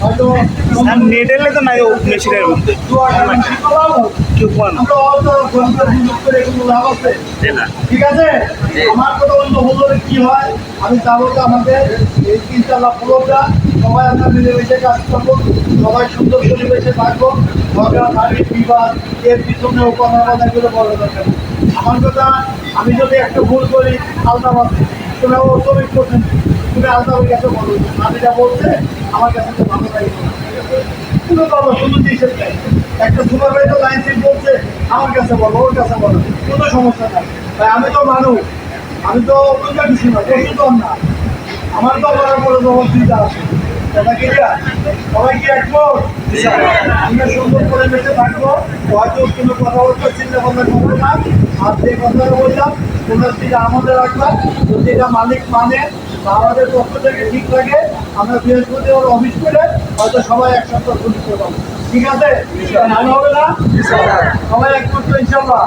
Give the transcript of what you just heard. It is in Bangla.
হয়তো নেট এলে তো নাই মেশিনের ঠিক আছে আমার কথা অন্য হলে হয় আমি আমাদের এই সবাই মিলেমিশে কাজ করব সবাই সুন্দর থাকব এর আমার কথা আমি যদি একটা ভুল করি আলতা তোমরা ও শ্রমিক করছেন, তুমি আলতা ওর কাছে বলো। আমি যা বলছে আমার কাছে তো ভালো লাগে তুমি বলো শুধু দিয়েছে একটা সুপারভাইজার লাইন সিট বলছে, আমার বলো, ওর কাছে বলো। কোনো সমস্যা নাই। তাই আমি তো মানুষ। আমি তো অন্য কিছু না পশু তো না আমার তো বলার পরে জবাব দিতে আছে? সবাই কি একমত? আমরা সুন্দর করে বেঁচে থাকব। হয়তো কোনো কথাবার্তা চিন্তা ভাবনা করব না। আর যে কথাটা বললাম তোমরা সেটা আমাদের রাখবা যদি এটা মালিক মানে আমাদের পক্ষ থেকে ঠিক থাকে আমরা বৃহস্পতিবার অফিস করে হয়তো সবাই এক সপ্তাহ ছুটি করে পাবো ঠিক আছে? হবে না? সবাই একমাত্র ইনশাল্লাহ